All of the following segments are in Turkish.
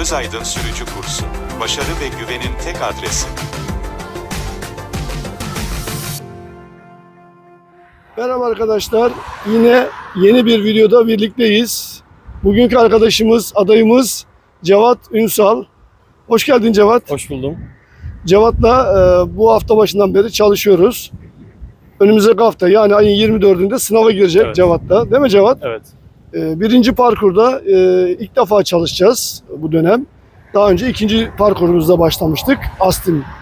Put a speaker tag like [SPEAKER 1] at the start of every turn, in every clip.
[SPEAKER 1] Özaydın Sürücü Kursu. Başarı ve güvenin tek adresi.
[SPEAKER 2] Merhaba arkadaşlar. Yine yeni bir videoda birlikteyiz. Bugünkü arkadaşımız, adayımız Cevat Ünsal. Hoş geldin Cevat.
[SPEAKER 3] Hoş buldum.
[SPEAKER 2] Cevat'la e, bu hafta başından beri çalışıyoruz. Önümüzdeki hafta yani ayın 24'ünde sınava girecek
[SPEAKER 3] Evet.
[SPEAKER 2] Cevat'la. Değil mi Cevat?
[SPEAKER 3] Evet.
[SPEAKER 2] E, birinci parkurda e, ilk defa çalışacağız bu dönem. Daha önce ikinci parkurumuzda başlamıştık.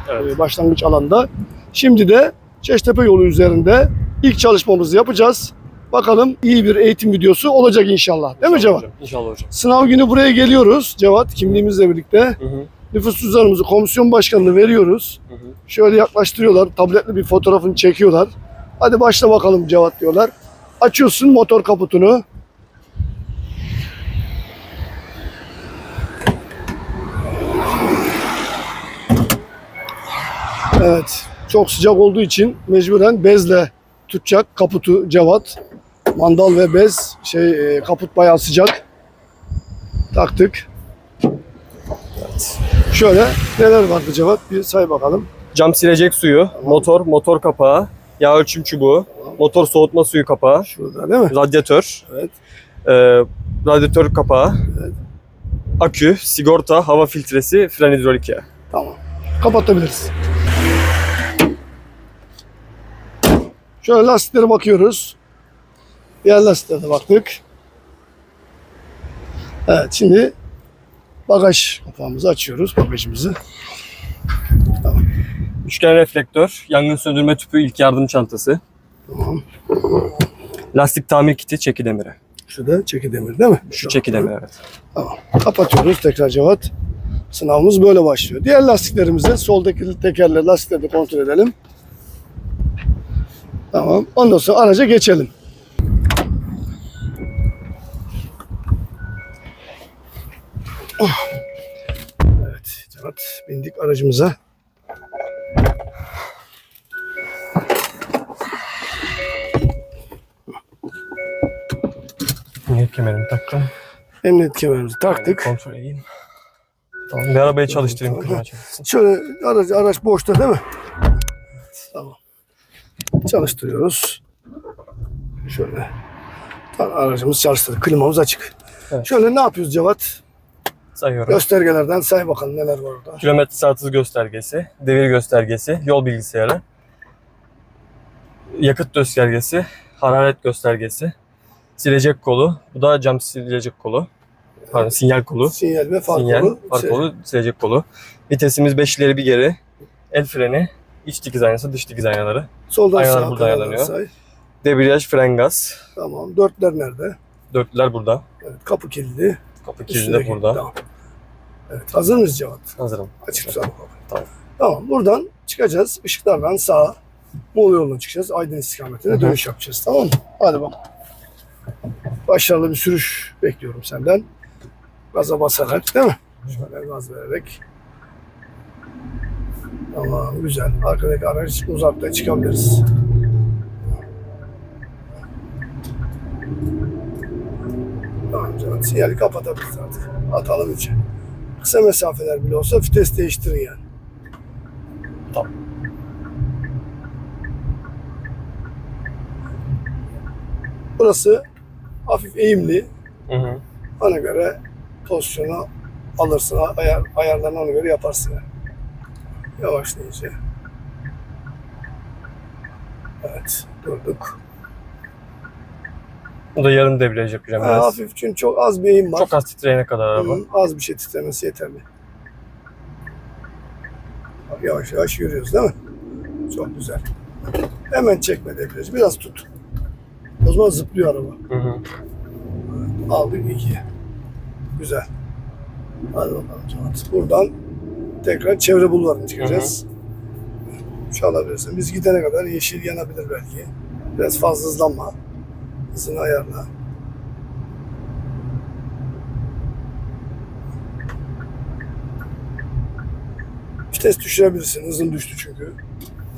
[SPEAKER 3] Evet.
[SPEAKER 2] e, başlangıç alanda. Şimdi de Çeştepe yolu üzerinde ilk çalışmamızı yapacağız. Bakalım iyi bir eğitim videosu olacak inşallah. Değil mi Cevat?
[SPEAKER 3] Hocam, İnşallah hocam.
[SPEAKER 2] Sınav günü buraya geliyoruz Cevat kimliğimizle birlikte.
[SPEAKER 3] Hı hı.
[SPEAKER 2] Nüfus cüzdanımızı komisyon başkanına veriyoruz.
[SPEAKER 3] Hı hı.
[SPEAKER 2] Şöyle yaklaştırıyorlar. Tabletli bir fotoğrafını çekiyorlar. Hadi başla bakalım Cevat diyorlar. Açıyorsun motor kaputunu. Evet. Çok sıcak olduğu için mecburen bezle tutacak kaputu Cevat. Mandal ve bez şey e, kaput bayağı sıcak. Taktık. Şöyle neler vardı Cevat? Bir say bakalım.
[SPEAKER 3] Cam silecek suyu, motor, motor kapağı, yağ ölçüm çubuğu, motor soğutma suyu kapağı,
[SPEAKER 2] Şurada değil mi?
[SPEAKER 3] radyatör,
[SPEAKER 2] Evet.
[SPEAKER 3] e, radyatör kapağı, akü, sigorta, hava filtresi, fren hidrolik yağı.
[SPEAKER 2] Tamam. Kapatabiliriz. Şöyle lastiklere bakıyoruz. Diğer lastiklere de baktık. Evet şimdi bagaj kapağımızı açıyoruz bagajımızı.
[SPEAKER 3] Üçgen reflektör, yangın söndürme tüpü, ilk yardım çantası,
[SPEAKER 2] Tamam.
[SPEAKER 3] lastik tamir kiti, çeki demiri.
[SPEAKER 2] Şurada çeki demir değil mi?
[SPEAKER 3] Şu çeki demiri evet.
[SPEAKER 2] Tamam. Kapatıyoruz tekrar Cevat. Sınavımız böyle başlıyor. Diğer lastiklerimizi soldaki tekerle lastikleri kontrol edelim. Tamam. Ondan sonra araca geçelim. Evet Cevat bindik aracımıza.
[SPEAKER 3] Emniyet kemerimi taktım.
[SPEAKER 2] Emniyet kemerimizi taktık.
[SPEAKER 3] Kontrol edeyim. Tamam, bir arabayı çalıştırayım. çalışsın.
[SPEAKER 2] Şöyle araç, araç boşta değil mi? Tamam. Çalıştırıyoruz. Şöyle. Tamam, aracımız çalıştırdı. Klimamız açık.
[SPEAKER 3] Evet.
[SPEAKER 2] Şöyle ne yapıyoruz Cevat?
[SPEAKER 3] Sayıyorum.
[SPEAKER 2] Göstergelerden say bakalım neler var orada.
[SPEAKER 3] Kilometre saat hızı göstergesi, devir göstergesi, yol bilgisayarı, yakıt göstergesi, hararet göstergesi, silecek kolu, bu da cam silecek kolu, pardon sinyal kolu,
[SPEAKER 2] Sinyal ve far
[SPEAKER 3] sinyal,
[SPEAKER 2] kolu.
[SPEAKER 3] far
[SPEAKER 2] Şey,
[SPEAKER 3] kolu, silecek kolu. Vitesimiz 5 ileri bir geri, el freni, iç dikiz aynası, dış dikiz aynaları,
[SPEAKER 2] Soldan
[SPEAKER 3] aynalar
[SPEAKER 2] sağa
[SPEAKER 3] burada
[SPEAKER 2] kadar
[SPEAKER 3] ayarlanıyor.
[SPEAKER 2] say.
[SPEAKER 3] debriyaj, fren gaz,
[SPEAKER 2] Tamam. Dörtler nerede?
[SPEAKER 3] dörtlüler burada,
[SPEAKER 2] Evet, kapı kilidi.
[SPEAKER 3] kapı kilidi de
[SPEAKER 2] Üstündeki-
[SPEAKER 3] burada.
[SPEAKER 2] Tamam. Evet, hazır mıyız Cevat?
[SPEAKER 3] Hazırım.
[SPEAKER 2] Açık tutalım kapıyı.
[SPEAKER 3] Tamam.
[SPEAKER 2] Tamam. Buradan çıkacağız. Işıklardan sağa. Muğla yoluna çıkacağız. Aydın istikametine
[SPEAKER 3] Hı hı.
[SPEAKER 2] dönüş yapacağız. Tamam mı? Hadi bak. Başarılı bir sürüş bekliyorum senden. Gaza basarak değil mi? Şöyle gaz vererek. Tamam güzel. Arkadaki araç uzakta çıkabiliriz. Tamam canım. Sinyali kapatabiliriz artık. Atalım içe. Kısa mesafeler bile olsa vites değiştirin yani.
[SPEAKER 3] Tamam.
[SPEAKER 2] Burası hafif eğimli.
[SPEAKER 3] Hı hı.
[SPEAKER 2] Ona göre pozisyonu alırsın. Ayar, ayarlarını ona göre yaparsın. yani. Yavaşlayınca. Evet. Durduk.
[SPEAKER 3] Bu da yarım debriyaj yapacağım
[SPEAKER 2] Ha,
[SPEAKER 3] biraz.
[SPEAKER 2] hafif çünkü çok az bir eğim var.
[SPEAKER 3] Çok az titreyene kadar araba.
[SPEAKER 2] Hı, az bir şey titremesi yeterli. Yavaş yavaş yürüyoruz değil mi? Çok güzel. Hemen çekme debriyajı. Biraz tut. O zaman zıplıyor araba.
[SPEAKER 3] Hı hı.
[SPEAKER 2] Aldık ikiye. Güzel. Hadi bakalım Cevat. Buradan tekrar çevre bulvarına çıkacağız. Şu alabilirsin. Biz gidene kadar yeşil yanabilir belki. Biraz fazla hızlanma. Hızını ayarla. Vites düşürebilirsin. Hızın düştü çünkü.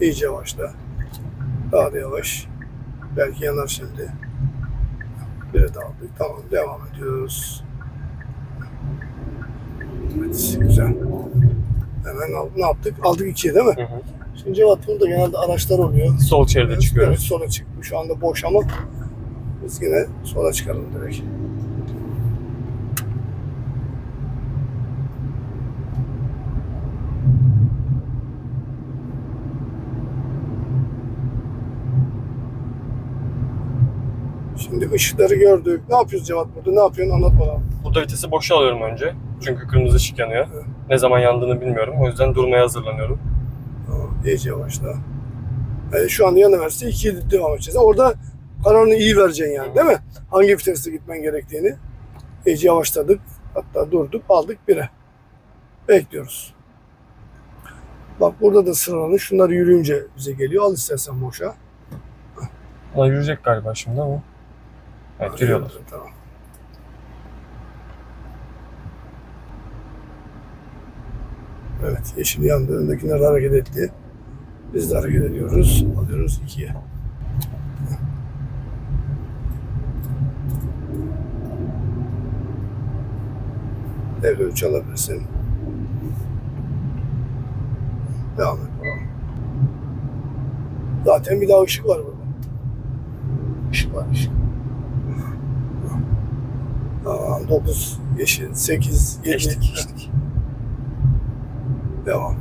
[SPEAKER 2] İyice yavaşla. Daha da yavaş. Belki yanar şimdi. Bire daldık. Tamam devam ediyoruz. Evet, güzel. Hemen al- ne yaptık? Aldık ikiye değil mi?
[SPEAKER 3] Hı hı.
[SPEAKER 2] Şimdi Cevat burada genelde araçlar oluyor.
[SPEAKER 3] Sol şeride
[SPEAKER 2] Evet,
[SPEAKER 3] çıkıyoruz.
[SPEAKER 2] sola çık. Şu anda boş ama biz yine sola çıkalım direkt. Şimdi ışıkları gördük. Ne yapıyoruz Cevat burada? Ne yapıyorsun? Anlat bana.
[SPEAKER 3] Burada vitesi boşa alıyorum önce. Çünkü kırmızı ışık yanıyor.
[SPEAKER 2] Evet.
[SPEAKER 3] Ne zaman yandığını bilmiyorum. O yüzden durmaya hazırlanıyorum.
[SPEAKER 2] İyice yavaşla. Yani şu anda yan verse 2'ye devam edeceğiz. Orada kararını iyi vereceksin yani değil mi? Hangi viteste gitmen gerektiğini. İyice yavaşladık. Hatta durduk aldık 1'e. Bekliyoruz. Bak burada da sıralanın. Şunlar yürüyünce bize geliyor. Al istersen boşa.
[SPEAKER 3] Ama yürüyecek galiba şimdi ama. Evet yürüyorlar.
[SPEAKER 2] Tamam. Evet yeşil yandı. Öndekiler hareket etti. Biz de hareket ediyoruz. Alıyoruz ikiye. Devre 3 alabilirsin. Devam et. Zaten bir daha ışık var burada. Işık var ışık. Tamam 9 yeşil 8 7
[SPEAKER 3] Geçtik geçtik.
[SPEAKER 2] Devam.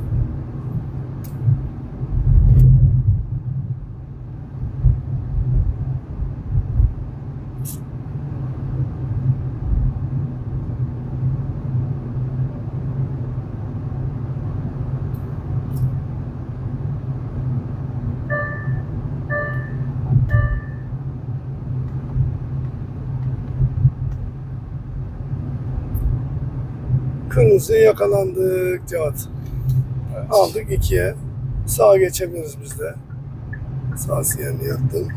[SPEAKER 2] Kırmızıya yakalandık Cevat. Aldık ikiye. Sağa geçebiliriz biz de. Sağ sinyalini yaktım.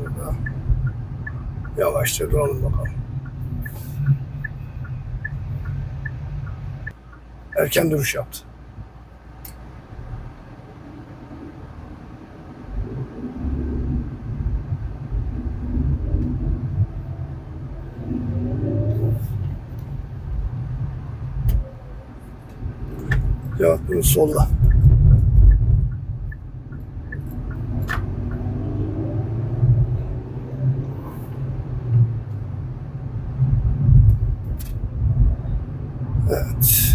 [SPEAKER 2] Burada. Yavaşça duralım bakalım. Erken duruş yaptı. Bunu solda. Evet.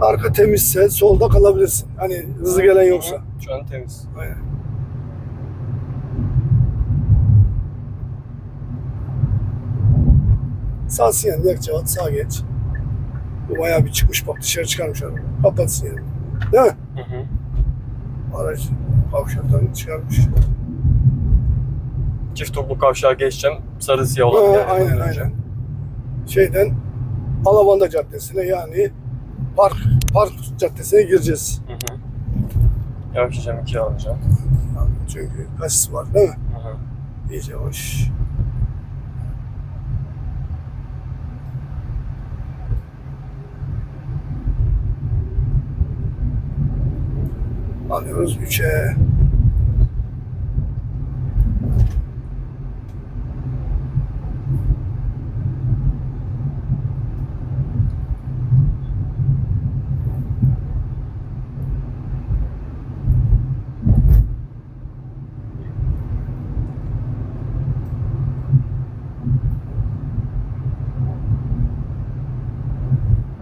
[SPEAKER 2] Arka temizse solda kalabilirsin. Hani hızlı gelen yoksa.
[SPEAKER 3] Şu an temiz.
[SPEAKER 2] Aynen. Sağ sinyal yak Cevat sağa geç. Bu bayağı bir çıkmış bak dışarı çıkarmış araba. Kapat sinyalini. Değil mi?
[SPEAKER 3] Hı hı.
[SPEAKER 2] Aracı kavşaktan çıkarmış.
[SPEAKER 3] Çift toplu kavşağa geçeceğim. Sarı siyah olan
[SPEAKER 2] Ha,
[SPEAKER 3] yerden
[SPEAKER 2] aynen
[SPEAKER 3] döneceğim.
[SPEAKER 2] aynen. Şeyden Alavanda Caddesi'ne yani Park Park Caddesi'ne gireceğiz.
[SPEAKER 3] Hı hı. Yavaşlayacağım ikiye alacağım.
[SPEAKER 2] Yani çünkü kasis var değil mi?
[SPEAKER 3] Hı hı.
[SPEAKER 2] İyice hoş. Alıyoruz 3'e.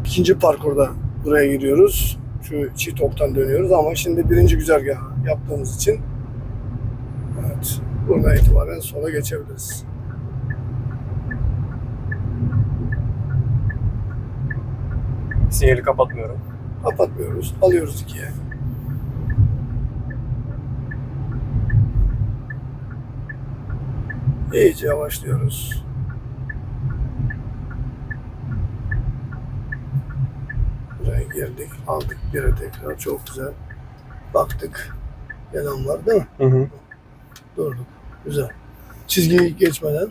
[SPEAKER 2] İkinci parkurda buraya giriyoruz. Şu çift oktan dönüyoruz ama şimdi birinci güzergah yaptığımız için evet buradan itibaren sola geçebiliriz.
[SPEAKER 3] Sinyali kapatmıyorum.
[SPEAKER 2] Kapatmıyoruz. Alıyoruz ikiye. İyice yavaşlıyoruz. Buraya girdik. Aldık bire tekrar. Çok güzel. Baktık. Gelen var değil mi?
[SPEAKER 3] Hı hı.
[SPEAKER 2] Durduk. Güzel. Çizgiyi geçmeden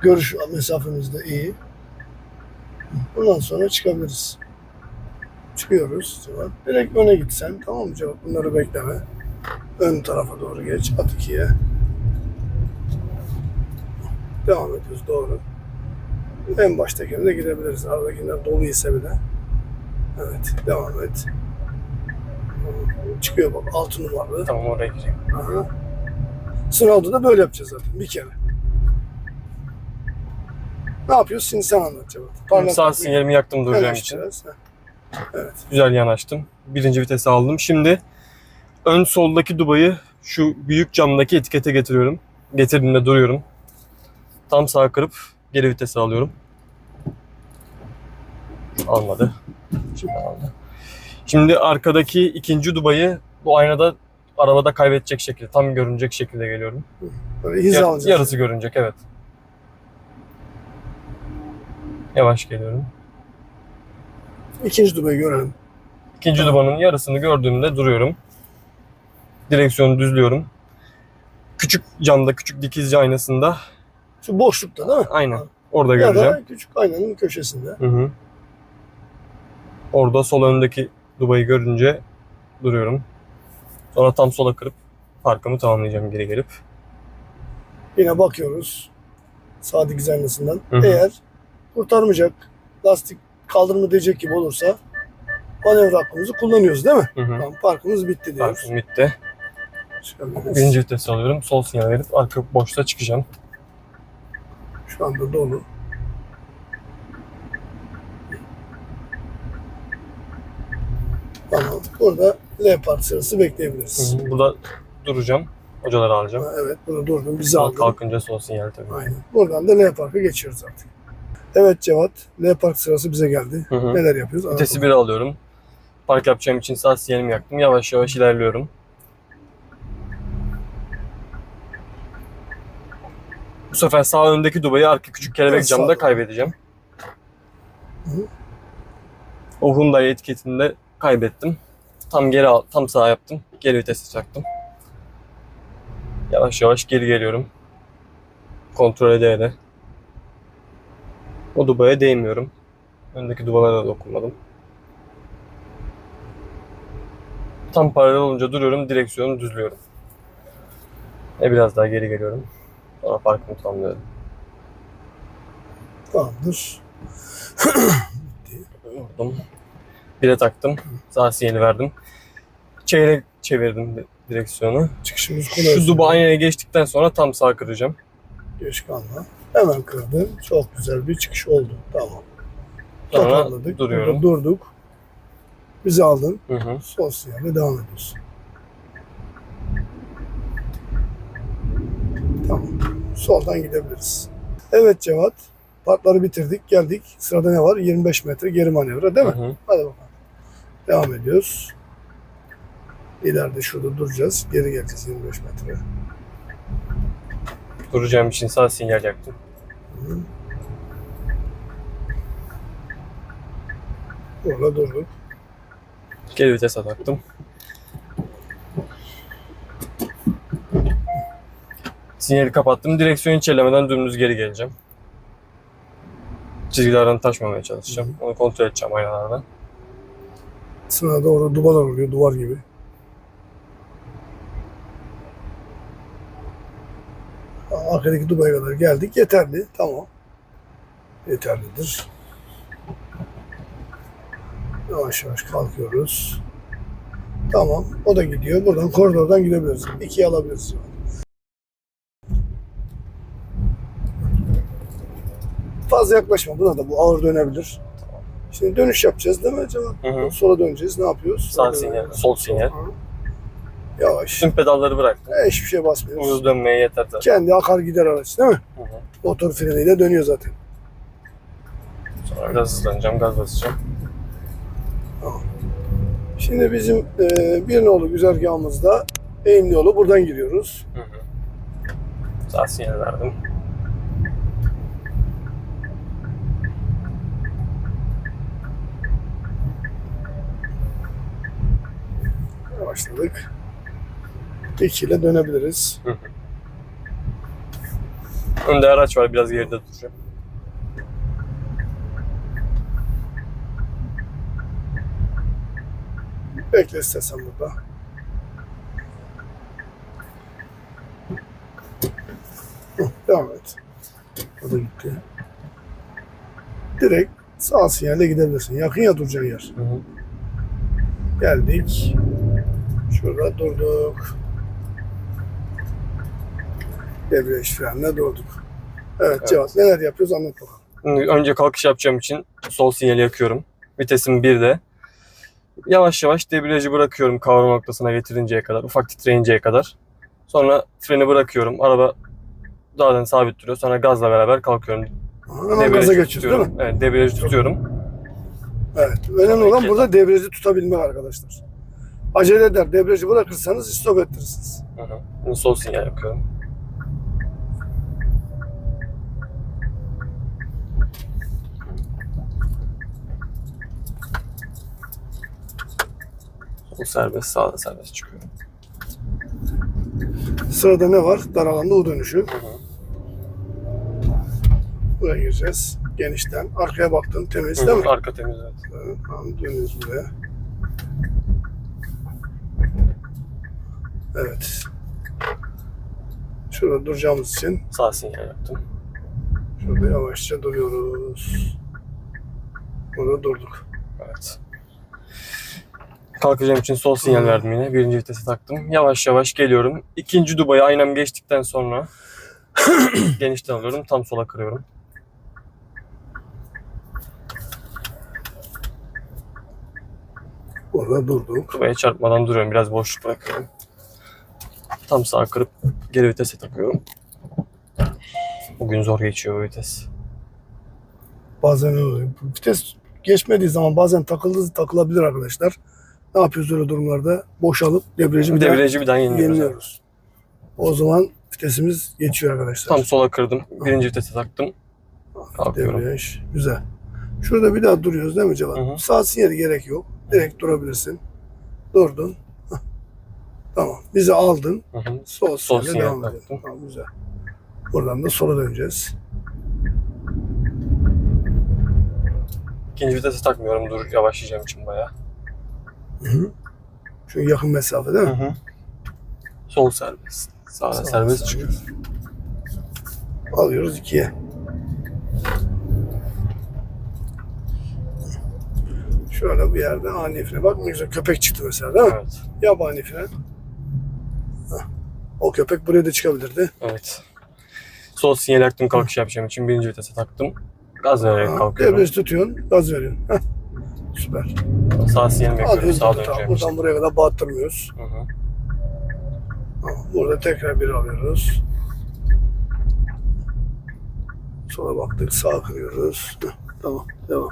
[SPEAKER 2] görüş mesafemiz de iyi. Bundan sonra çıkabiliriz. Çıkıyoruz. Cevap. Direkt öne gitsen tamam mı cevap? Bunları bekleme. Ön tarafa doğru geç. At ikiye. Devam ediyoruz doğru. En baştakine de girebiliriz. Aradakiler dolu ise bile. Evet. Devam et. Çıkıyor bak 6 numaralı.
[SPEAKER 3] Tamam oraya gireyim.
[SPEAKER 2] Aha. Sınavda da böyle yapacağız zaten bir kere. Ne yapıyoruz? Şimdi sen anlat Cevat. Parlak
[SPEAKER 3] Sağ
[SPEAKER 2] bir-
[SPEAKER 3] sinyalimi yaktım duracağım için.
[SPEAKER 2] Evet.
[SPEAKER 3] Güzel yanaştım. Birinci vitesi aldım. Şimdi ön soldaki dubayı şu büyük camdaki etikete getiriyorum. Getirdiğimde duruyorum. Tam sağa kırıp geri vitesi alıyorum. Almadı. Şimdi arkadaki ikinci dubayı bu aynada arabada kaybedecek şekilde, tam görünecek şekilde geliyorum.
[SPEAKER 2] Böyle hız
[SPEAKER 3] Yar-
[SPEAKER 2] alacağız.
[SPEAKER 3] yarısı görünecek evet. Yavaş geliyorum.
[SPEAKER 2] İkinci dubayı görelim.
[SPEAKER 3] İkinci dubanın yarısını gördüğümde duruyorum. Direksiyonu düzlüyorum. Küçük camda, küçük dikizci aynasında
[SPEAKER 2] Şu boşlukta değil mi?
[SPEAKER 3] aynen orada
[SPEAKER 2] Ya
[SPEAKER 3] göreceğim.
[SPEAKER 2] da küçük aynanın köşesinde.
[SPEAKER 3] Hı hı. Orada sol öndeki dubayı görünce duruyorum. Sonra tam sola kırıp parkımı tamamlayacağım geri gelip.
[SPEAKER 2] Yine bakıyoruz.
[SPEAKER 3] Hı hı.
[SPEAKER 2] Eğer kurtarmayacak, lastik kaldırma diyecek gibi olursa manevra hakkımızı kullanıyoruz değil mi?
[SPEAKER 3] Hı hı.
[SPEAKER 2] Tamam, parkımız bitti diyoruz.
[SPEAKER 3] Parkım bitti.
[SPEAKER 2] Çıkabiliriz.
[SPEAKER 3] Birinci vitesi alıyorum. Sol sinyal verip arka boşta çıkacağım.
[SPEAKER 2] Şu anda dolu. Tamam. Burada L park sırası bekleyebiliriz.
[SPEAKER 3] Hı hı. Burada duracağım. Hocaları alacağım.
[SPEAKER 2] Ha, evet burada durdum. Bizi
[SPEAKER 3] Sağ
[SPEAKER 2] aldın.
[SPEAKER 3] kalkınca sol sinyal tabii.
[SPEAKER 2] Aynen. Buradan da L parka geçiyoruz artık. Evet Cevat. L park sırası bize geldi.
[SPEAKER 3] Hı hı.
[SPEAKER 2] Neler yapıyoruz?
[SPEAKER 3] Vitesi. 1 alıyorum. Park yapacağım için sağ sinyalimi yaktım. Yavaş yavaş ilerliyorum. Bu sefer sağ öndeki dubayı arka küçük kelebek
[SPEAKER 2] Evet,
[SPEAKER 3] camda kaybedeceğim.
[SPEAKER 2] Hı.
[SPEAKER 3] O Hyundai etiketini de kaybettim. Tam geri al, tam sağa yaptım. Geri vitesi çaktım. Yavaş yavaş geri geliyorum. Kontrol ede ede. O dubaya değmiyorum. Öndeki dubalara da dokunmadım. Tam paralel olunca duruyorum, direksiyonu düzlüyorum. Ve biraz daha geri geliyorum. Sonra parkımı tamamlıyorum.
[SPEAKER 2] Tamamdır.
[SPEAKER 3] Vurdum. Bire taktım. Sağ sinyali verdim. Çeyrek çevirdim di- direksiyonu.
[SPEAKER 2] Çıkışımız kolay.
[SPEAKER 3] Şu aynaya geçtikten sonra tam sağ kıracağım.
[SPEAKER 2] Geç kalma. Hemen kırdın. Çok güzel bir çıkış oldu. Tamam.
[SPEAKER 3] Sonra
[SPEAKER 2] Toparladık.
[SPEAKER 3] duruyorum.
[SPEAKER 2] Burada durduk. Bizi aldın.
[SPEAKER 3] Hı hı.
[SPEAKER 2] Sol sinyalle devam ediyorsun. Tamam. Soldan gidebiliriz. Evet Cevat. Partları bitirdik. Geldik. Sırada ne var? 25 metre geri manevra değil mi?
[SPEAKER 3] Hı hı.
[SPEAKER 2] Hadi bakalım. Devam ediyoruz. İleride şurada duracağız. Geri geleceğiz 25 metre.
[SPEAKER 3] Duracağım için sağ sinyal yaktım.
[SPEAKER 2] Orada durduk.
[SPEAKER 3] Geri vitese taktım. Sinyali kapattım. Direksiyonu hiç ellemeden dümdüz geri geleceğim. Çizgilerden taşmamaya çalışacağım. Onu kontrol edeceğim aynalardan.
[SPEAKER 2] Sırada orada duvarlar oluyor. Duvar gibi. Arkadaki Dubai'ye kadar geldik. Yeterli. Tamam. Yeterlidir. Yavaş yavaş kalkıyoruz. Tamam. O da gidiyor. Buradan koridordan gidebiliriz. İkiye alabiliriz. Fazla yaklaşma. Buna da bu ağır dönebilir. Şimdi dönüş yapacağız değil mi acaba?
[SPEAKER 3] Hı hı.
[SPEAKER 2] Sola döneceğiz. Ne yapıyoruz?
[SPEAKER 3] Sağ
[SPEAKER 2] Sola
[SPEAKER 3] sinyal, sol sinyal.
[SPEAKER 2] Yavaş.
[SPEAKER 3] Tüm pedalları bıraktım.
[SPEAKER 2] E, hiçbir şey basmıyoruz.
[SPEAKER 3] Hız dönmeye yeter zaten.
[SPEAKER 2] Kendi akar gider araç değil mi?
[SPEAKER 3] Hı hı.
[SPEAKER 2] Motor freniyle dönüyor zaten.
[SPEAKER 3] Sonra biraz hızlanacağım, gaz basacağım.
[SPEAKER 2] Şimdi bizim e, bir nolu güzergahımızda eğimli yolu buradan giriyoruz.
[SPEAKER 3] Hı hı. Sağ sinyal verdim.
[SPEAKER 2] Başladık. İki ile dönebiliriz.
[SPEAKER 3] Önde araç var, biraz geride duracağım.
[SPEAKER 2] Bekle istersen burada. Hı, devam et. O da gitti. direkt sağ sinyalle gidebilirsin. Yakın ya duracağın yer.
[SPEAKER 3] Hı hı.
[SPEAKER 2] Geldik. Şurada durduk. Debriyaj frenle durduk. Evet,
[SPEAKER 3] Evet.
[SPEAKER 2] Cevat neler yapıyoruz anlat bakalım.
[SPEAKER 3] Önce kalkış yapacağım için sol sinyali yakıyorum. Vitesim 1'de. Yavaş yavaş debriyajı bırakıyorum kavrama noktasına getirinceye kadar, ufak titreyinceye kadar. Sonra freni bırakıyorum. Araba zaten sabit duruyor. Sonra gazla beraber kalkıyorum.
[SPEAKER 2] Aha, Hemen gaza değil mi?
[SPEAKER 3] Evet, debriyajı tutuyorum.
[SPEAKER 2] Evet. Önemli olan
[SPEAKER 3] Hareket.
[SPEAKER 2] burada debriyajı tutabilmek arkadaşlar. Acele eder. Debriyajı bırakırsanız stop ettirirsiniz.
[SPEAKER 3] Hı hı. Şimdi sol sinyal yakıyorum. Sol serbest, sağda serbest çıkıyorum.
[SPEAKER 2] Sırada ne var? Dar alanda U dönüşü.
[SPEAKER 3] Hı hı.
[SPEAKER 2] Buraya gireceğiz. Genişten. Arkaya baktın temiz değil mi?
[SPEAKER 3] Arka temiz. Evet,
[SPEAKER 2] Tamam, dönüyoruz buraya. Evet. Şurada duracağımız için
[SPEAKER 3] Sağ sinyal yaptım.
[SPEAKER 2] şurada yavaşça duruyoruz. Burada durduk.
[SPEAKER 3] Evet. Kalkacağım için sol sinyal verdim yine. Birinci vitese taktım. Yavaş yavaş geliyorum. İkinci dubayı aynam geçtikten sonra genişten alıyorum. Tam sola kırıyorum.
[SPEAKER 2] Burada durduk.
[SPEAKER 3] Dubaya çarpmadan duruyorum. Biraz boşluk bırakıyorum. Tam sağa kırıp geri vitese takıyorum. Bugün zor geçiyor vites.
[SPEAKER 2] Bazen öyle. Vites geçmediği zaman bazen takıldı takılabilir arkadaşlar. Ne yapıyoruz öyle durumlarda? Boşalıp debriyajı bir
[SPEAKER 3] Debriyajı bir daha yeniliyoruz.
[SPEAKER 2] yeniliyoruz. O zaman vitesimiz geçiyor arkadaşlar.
[SPEAKER 3] Tam sola kırdım. Birinci vitese taktım. Kalkıyorum.
[SPEAKER 2] Debriyaj. Güzel. Şurada bir daha duruyoruz değil mi Cevat?
[SPEAKER 3] Hı hı.
[SPEAKER 2] Sağ sinyali gerek yok. Direkt durabilirsin. Durdun. Tamam. Bizi aldın.
[SPEAKER 3] Hı hı.
[SPEAKER 2] Sol,
[SPEAKER 3] Sol sinyal
[SPEAKER 2] devam
[SPEAKER 3] taktım.
[SPEAKER 2] edelim. Tamam güzel. Buradan da sola döneceğiz.
[SPEAKER 3] İkinci vitese takmıyorum. Dur yavaşlayacağım için bayağı.
[SPEAKER 2] Hı hı. Çünkü yakın mesafe değil
[SPEAKER 3] Hı
[SPEAKER 2] mi?
[SPEAKER 3] hı. Sol serbest. Sağda
[SPEAKER 2] Sağ
[SPEAKER 3] serbest çıkıyor.
[SPEAKER 2] Alıyoruz ikiye. Şöyle bir yerde ani fren. Bak ne güzel köpek çıktı mesela değil mi?
[SPEAKER 3] Evet.
[SPEAKER 2] Yap ani fren. O köpek buraya da çıkabilirdi.
[SPEAKER 3] Evet. Sol sinyal yaktım kalkış yapacağım için birinci vitese taktım. Gaz vererek
[SPEAKER 2] Ha,
[SPEAKER 3] kalkıyorum.
[SPEAKER 2] Debriyaj tutuyorsun, gaz veriyorsun. Heh. Süper.
[SPEAKER 3] Sağ sinyalimi yakıyorum. Sağa döneceğim
[SPEAKER 2] Buradan buraya kadar bağıttırmıyoruz.
[SPEAKER 3] Hı
[SPEAKER 2] Burada tekrar bir alıyoruz. Sola baktık, sağa kırıyoruz. Heh, Tamam, devam.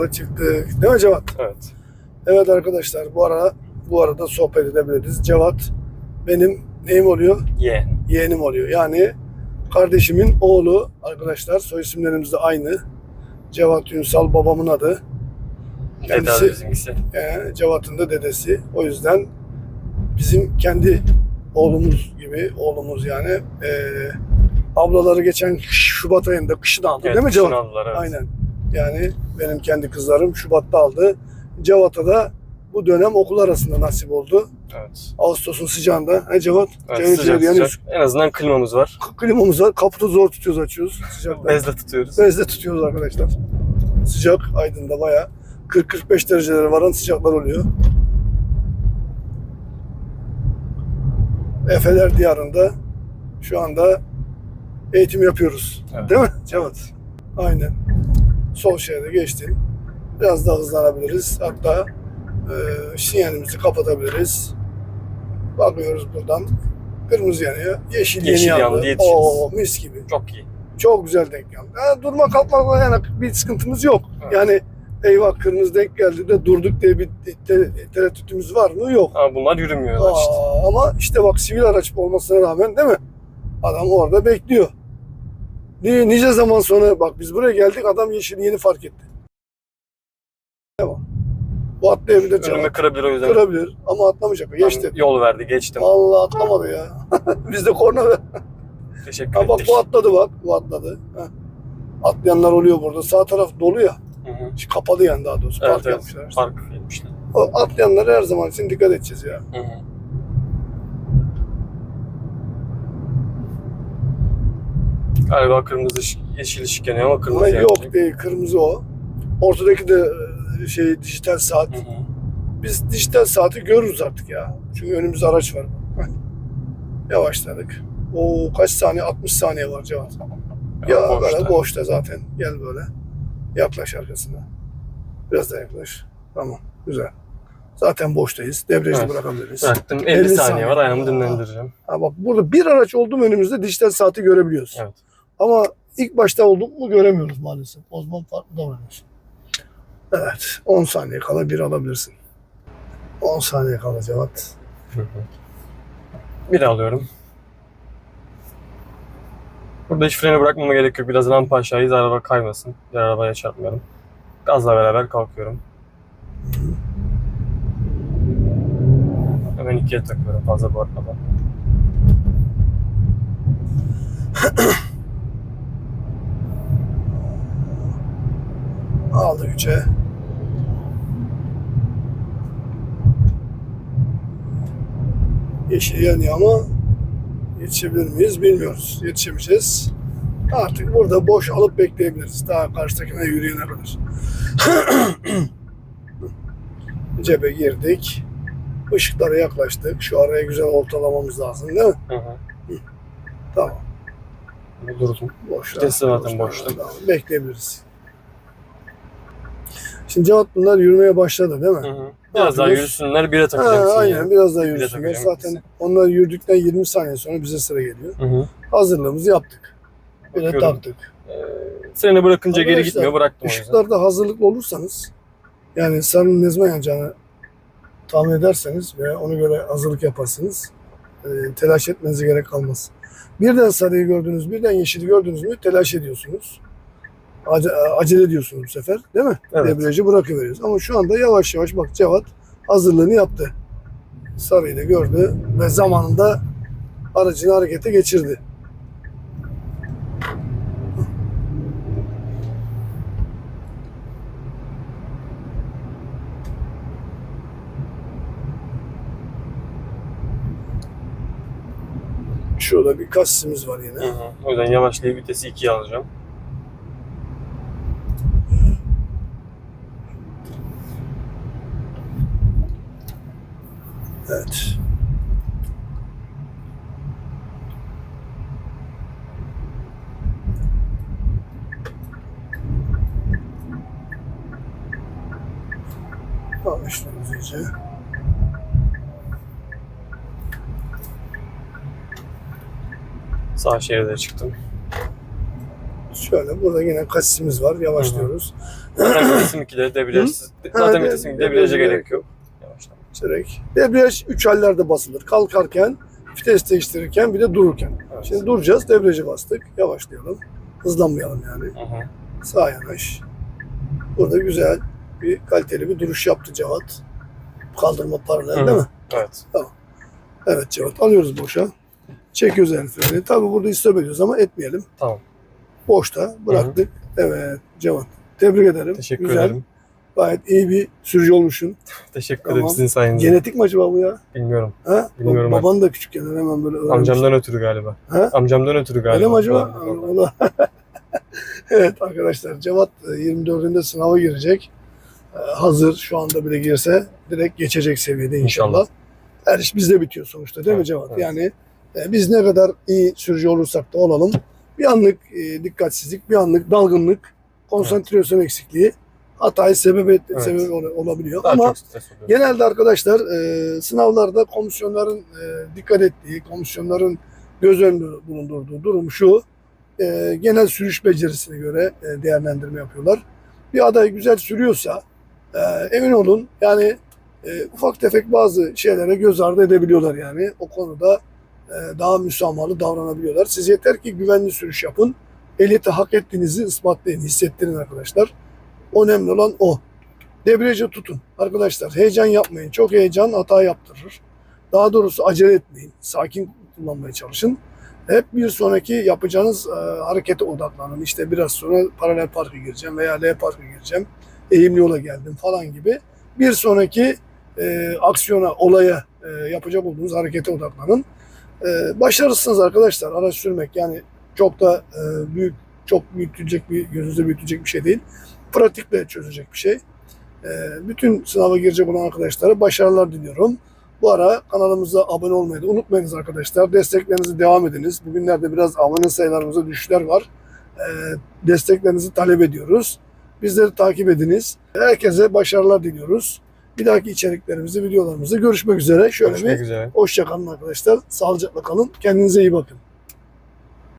[SPEAKER 2] Yola çıktık. Değil mi Cevat?
[SPEAKER 3] Evet.
[SPEAKER 2] Evet arkadaşlar bu ara bu arada sohbet edebiliriz. Cevat benim neyim oluyor?
[SPEAKER 3] Ye.
[SPEAKER 2] Yeğenim oluyor. Yani kardeşimin oğlu arkadaşlar soy isimlerimiz de aynı. Cevat Ünsal babamın adı. Kendisi-. Ee, Cevat'ın da dedesi. O yüzden bizim kendi oğlumuz gibi oğlumuz yani ee, ablaları geçen Şubat ayında kışın aldı
[SPEAKER 3] Evet,
[SPEAKER 2] değil mi Cevat?
[SPEAKER 3] aldılar, evet.
[SPEAKER 2] Aynen. Yani benim kendi kızlarım Şubat'ta aldı. Cevat'a da bu dönem okul arasında nasip oldu.
[SPEAKER 3] Evet.
[SPEAKER 2] Ağustos'un sıcağında. He Cevat?
[SPEAKER 3] evet
[SPEAKER 2] Cayır
[SPEAKER 3] sıcak sıcak. En azından klimamız var.
[SPEAKER 2] Klimamız var. Kaputu zor tutuyoruz açıyoruz. Sıcakta.
[SPEAKER 3] Bezle tutuyoruz.
[SPEAKER 2] Bezle tutuyoruz arkadaşlar. Sıcak Aydın'da bayağı 40-45 derecelere varan sıcaklar oluyor. Efeler diyarında şu anda eğitim yapıyoruz.
[SPEAKER 3] Evet.
[SPEAKER 2] Değil mi Cevat? Aynen. Sol şeride geçtin. Biraz daha hızlanabiliriz. Hatta e, sinyalimizi kapatabiliriz. Bakıyoruz buradan. Kırmızı yanıyor. Yeşil,
[SPEAKER 3] Yeşil
[SPEAKER 2] yeni
[SPEAKER 3] yandı,
[SPEAKER 2] yandı. Oo, mis gibi.
[SPEAKER 3] Çok iyi.
[SPEAKER 2] Çok güzel denk geldi. Ha, durma kalkmakla yani bir sıkıntımız yok.
[SPEAKER 3] Evet.
[SPEAKER 2] Yani eyvah kırmızı denk geldi de durduk diye bir te- tereddütümüz var mı? Yok.
[SPEAKER 3] Ama bunlar yürümüyorlar işte.
[SPEAKER 2] Aa, ama işte bak sivil araç olmasına rağmen değil mi? Adam orada bekliyor. Niye, nice zaman sonra bak biz buraya geldik adam yeşili yeni fark etti. Devam. Bu atlayabilir canım.
[SPEAKER 3] kırabilir o yüzden.
[SPEAKER 2] Kırabilir ama atlamayacak. Geçti.
[SPEAKER 3] Yol verdi geçtim.
[SPEAKER 2] Allah atlamadı ya. biz de korna ver.
[SPEAKER 3] Teşekkür
[SPEAKER 2] Ha bak
[SPEAKER 3] ettik.
[SPEAKER 2] bu atladı bak. Bu atladı. Ha. atlayanlar oluyor burada. Sağ taraf dolu ya.
[SPEAKER 3] Hı hı.
[SPEAKER 2] Kapalı yani daha doğrusu.
[SPEAKER 3] Evet,
[SPEAKER 2] Park
[SPEAKER 3] evet.
[SPEAKER 2] yapmışlar.
[SPEAKER 3] Park yapmışlar.
[SPEAKER 2] O atlayanlara her zaman için dikkat edeceğiz ya.
[SPEAKER 3] Hı hı. Galiba kırmızı yeşil ışık yanıyor ama
[SPEAKER 2] Ama
[SPEAKER 3] kırmızı
[SPEAKER 2] yok
[SPEAKER 3] yanacak.
[SPEAKER 2] değil. Kırmızı o. Ortadaki de e, şey dijital saat.
[SPEAKER 3] Hı hı.
[SPEAKER 2] Biz dijital saati görürüz artık ya. Çünkü önümüzde araç var. Yavaşladık. O kaç saniye? 60 saniye var Cevat. Ya
[SPEAKER 3] boşta.
[SPEAKER 2] böyle boşta zaten. Gel böyle. Yaklaş arkasına. Biraz da yaklaş. Tamam. Güzel. Zaten boştayız. Debriyajı
[SPEAKER 3] Evet.
[SPEAKER 2] bırakabiliriz.
[SPEAKER 3] Bıraktım. 50,
[SPEAKER 2] 50
[SPEAKER 3] saniye,
[SPEAKER 2] saniye.
[SPEAKER 3] var. Ayağımı dinlendireceğim.
[SPEAKER 2] Ha bak burada bir araç oldu mu önümüzde dijital saati görebiliyoruz.
[SPEAKER 3] Evet.
[SPEAKER 2] Ama ilk başta olduk mu göremiyoruz maalesef. O zaman farklı davranıyoruz. Evet. 10 saniye kala bir alabilirsin. 10 saniye kala Cevat.
[SPEAKER 3] Bir alıyorum. Burada hiç freni bırakmama gerek yok. Biraz rampa aşağıyız. Araba kaymasın. Diğer arabaya çarpmayalım. Gazla beraber kalkıyorum. Hemen ikiye takıyorum fazla bağırmadan.
[SPEAKER 2] Aldı güce. Yeşil yanıyor ama yetişebilir miyiz bilmiyoruz. Yetişemeyeceğiz. Artık burada boş alıp bekleyebiliriz. Daha karşıdakine yürüyene kadar. Cebe girdik. Işıklara yaklaştık. Şu araya güzel ortalamamız lazım değil mi?
[SPEAKER 3] Hı hı.
[SPEAKER 2] Tamam.
[SPEAKER 3] Durdum.
[SPEAKER 2] Boş.
[SPEAKER 3] Vitesi zaten
[SPEAKER 2] boş.
[SPEAKER 3] boşta.
[SPEAKER 2] Bekleyebiliriz. Şimdi Cevat bunlar yürümeye başladı değil mi?
[SPEAKER 3] Hı hı. Biraz daha yürüsünler. Bire
[SPEAKER 2] Ha,
[SPEAKER 3] takacağım
[SPEAKER 2] aynen
[SPEAKER 3] sinyali.
[SPEAKER 2] biraz daha yürüsünler. Zaten onlar yürüdükten 20 saniye sonra bize sıra geliyor.
[SPEAKER 3] Hı hı.
[SPEAKER 2] Hazırlığımızı yaptık.
[SPEAKER 3] Bakıyorum.
[SPEAKER 2] taktık.
[SPEAKER 3] Ee, freni bırakınca geri
[SPEAKER 2] Arkadaşlar,
[SPEAKER 3] gitmiyor. Bıraktım.
[SPEAKER 2] Işıklarda hazırlıklı olursanız yani sarının ne zaman yanacağını tahmin ederseniz ve ona göre hazırlık yaparsınız. e, telaş etmenize gerek kalmaz. Birden sarıyı gördünüz, birden yeşili gördünüz mü telaş ediyorsunuz. Ace- acele ediyorsunuz bu sefer değil mi?
[SPEAKER 3] Evet.
[SPEAKER 2] Debriyajı bırakıveriyoruz. Ama şu anda yavaş yavaş bak Cevat hazırlığını yaptı. Sarıyı da gördü ve zamanında aracını harekete geçirdi. Şurada bir kasimiz var yine.
[SPEAKER 3] Hı hı. O yüzden yavaşlayıp vitesi 2'ye alacağım.
[SPEAKER 2] Evet. Başlıyoruz iyice.
[SPEAKER 3] Sağ şeride çıktım.
[SPEAKER 2] Şöyle burada yine kasimiz var. Yavaşlıyoruz.
[SPEAKER 3] Zaten vitesim 2'de debriyajsız. Zaten
[SPEAKER 2] Ha,
[SPEAKER 3] vitesim
[SPEAKER 2] de-
[SPEAKER 3] 2'de debriyaja
[SPEAKER 2] debriyaja
[SPEAKER 3] gerek yok.
[SPEAKER 2] Direkt. Debriyaj 3 hallerde basılır. Kalkarken, vites değiştirirken bir de dururken.
[SPEAKER 3] Evet.
[SPEAKER 2] Şimdi duracağız. Debriyaja bastık. Yavaşlayalım. Hızlanmayalım yani.
[SPEAKER 3] Hı hı.
[SPEAKER 2] Sağ yanaş. Burada güzel bir kaliteli bir duruş yaptı Cevat. Kaldırma paralel
[SPEAKER 3] Hı hı.
[SPEAKER 2] değil mi?
[SPEAKER 3] Evet.
[SPEAKER 2] Evet Cevat alıyoruz boşa. Çekiyoruz el freni. Tabi burada istop ediyoruz ama etmeyelim.
[SPEAKER 3] Tamam.
[SPEAKER 2] Boşta bıraktık. Evet Cevat. Tebrik ederim.
[SPEAKER 3] Teşekkür
[SPEAKER 2] güzel.
[SPEAKER 3] ederim.
[SPEAKER 2] Gayet iyi bir sürücü olmuşsun.
[SPEAKER 3] Teşekkür
[SPEAKER 2] Tamam.
[SPEAKER 3] ederim sizin sayenizde.
[SPEAKER 2] Genetik mi acaba bu ya?
[SPEAKER 3] Bilmiyorum.
[SPEAKER 2] Ha?
[SPEAKER 3] Bilmiyorum
[SPEAKER 2] Baban da küçükken hemen böyle öğrenmiş.
[SPEAKER 3] Amcamdan ötürü galiba.
[SPEAKER 2] Ha?
[SPEAKER 3] Amcamdan ötürü galiba.
[SPEAKER 2] Öyle mi acaba?
[SPEAKER 3] Doğru.
[SPEAKER 2] Evet arkadaşlar Cevat e, 24'ünde sınava girecek. E, Hazır şu anda bile girse direkt geçecek seviyede inşallah.
[SPEAKER 3] İnşallah.
[SPEAKER 2] Her iş bizde bitiyor sonuçta değil mi
[SPEAKER 3] Evet,
[SPEAKER 2] Cevat?
[SPEAKER 3] evet.
[SPEAKER 2] Yani e, biz ne kadar iyi sürücü olursak da olalım bir anlık e, dikkatsizlik, bir anlık dalgınlık, konsantrasyon eksikliği hatayı sebep,
[SPEAKER 3] Evet.
[SPEAKER 2] sebep ol- olabiliyor.
[SPEAKER 3] Daha
[SPEAKER 2] Ama. Genelde arkadaşlar e, sınavlarda komisyonların e, dikkat ettiği, komisyonların göz önünde bulundurduğu durum şu. e, genel sürüş becerisine göre e, değerlendirme yapıyorlar. Bir aday güzel sürüyorsa e, emin olun yani e, ufak tefek bazı şeylere göz ardı edebiliyorlar yani. O konuda e, daha müsamahalı davranabiliyorlar. Siz yeter ki güvenli sürüş yapın. Ehliyeti hak ettiğinizi ispatlayın, hissettirin arkadaşlar. Önemli olan o. Debriyajı tutun. Arkadaşlar heyecan yapmayın. Çok heyecan hata yaptırır. Daha doğrusu acele etmeyin. Sakin kullanmaya çalışın. Hep bir sonraki yapacağınız e, harekete odaklanın. İşte biraz sonra paralel parka gireceğim veya L parka gireceğim. Eğimli yola geldim falan gibi. Bir sonraki e, aksiyona, olaya e, yapacak olduğunuz harekete odaklanın. E, başarısınız arkadaşlar. Araç sürmek yani çok da e, büyük, çok büyütülecek bir, gözünüzde büyütülecek bir şey değil. Pratikle çözecek bir şey. E, bütün sınava girecek olan arkadaşlara başarılar diliyorum. Bu ara kanalımıza abone olmayı da unutmayınız arkadaşlar. Desteklerinizi devam ediniz. Bugünlerde biraz abone sayılarımızda düşüşler var. E, desteklerinizi talep ediyoruz. Bizleri takip ediniz. Herkese başarılar diliyoruz. Bir dahaki içeriklerimizde, videolarımızda görüşmek üzere. Şöyle
[SPEAKER 3] Görüşmek
[SPEAKER 2] bir
[SPEAKER 3] üzere.
[SPEAKER 2] hoşça kalın arkadaşlar. Sağlıcakla kalın. Kendinize iyi bakın.